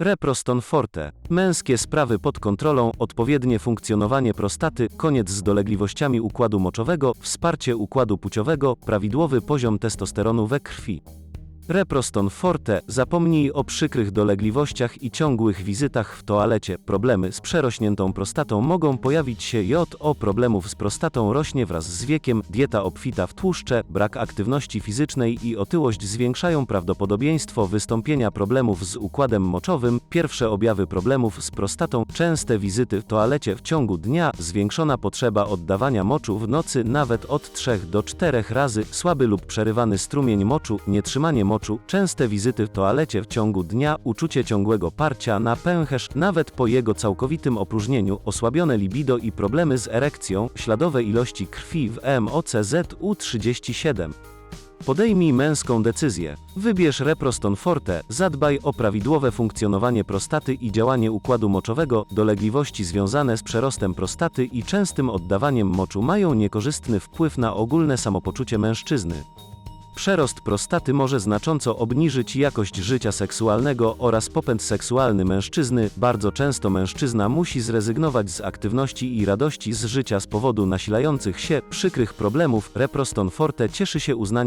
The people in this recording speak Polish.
Reproston Forte. Męskie sprawy pod kontrolą, odpowiednie funkcjonowanie prostaty, koniec z dolegliwościami układu moczowego, wsparcie układu płciowego, prawidłowy poziom testosteronu we krwi. Reproston Forte, zapomnij o przykrych dolegliwościach i ciągłych wizytach w toalecie. Problemy z przerośniętą prostatą mogą pojawić się JO problemów z prostatą rośnie wraz z wiekiem, dieta obfita w tłuszcze, brak aktywności fizycznej i otyłość zwiększają prawdopodobieństwo wystąpienia problemów z układem moczowym. Pierwsze objawy problemów z prostatą, częste wizyty w toalecie w ciągu dnia, zwiększona potrzeba oddawania moczu w nocy nawet od 3 do 4 razy, słaby lub przerywany strumień moczu, nietrzymanie moczu, częste wizyty w toalecie w ciągu dnia, uczucie ciągłego parcia na pęcherz, nawet po jego całkowitym opróżnieniu, osłabione libido i problemy z erekcją, śladowe ilości krwi w MOCZ U37. Podejmij męską decyzję. Wybierz Reproston Forte, zadbaj o prawidłowe funkcjonowanie prostaty i działanie układu moczowego. Dolegliwości związane z przerostem prostaty i częstym oddawaniem moczu mają niekorzystny wpływ na ogólne samopoczucie mężczyzny. Przerost prostaty może znacząco obniżyć jakość życia seksualnego oraz popęd seksualny mężczyzny. Bardzo często mężczyzna musi zrezygnować z aktywności i radości z życia z powodu nasilających się przykrych problemów. Reproston Forte cieszy się uznaniem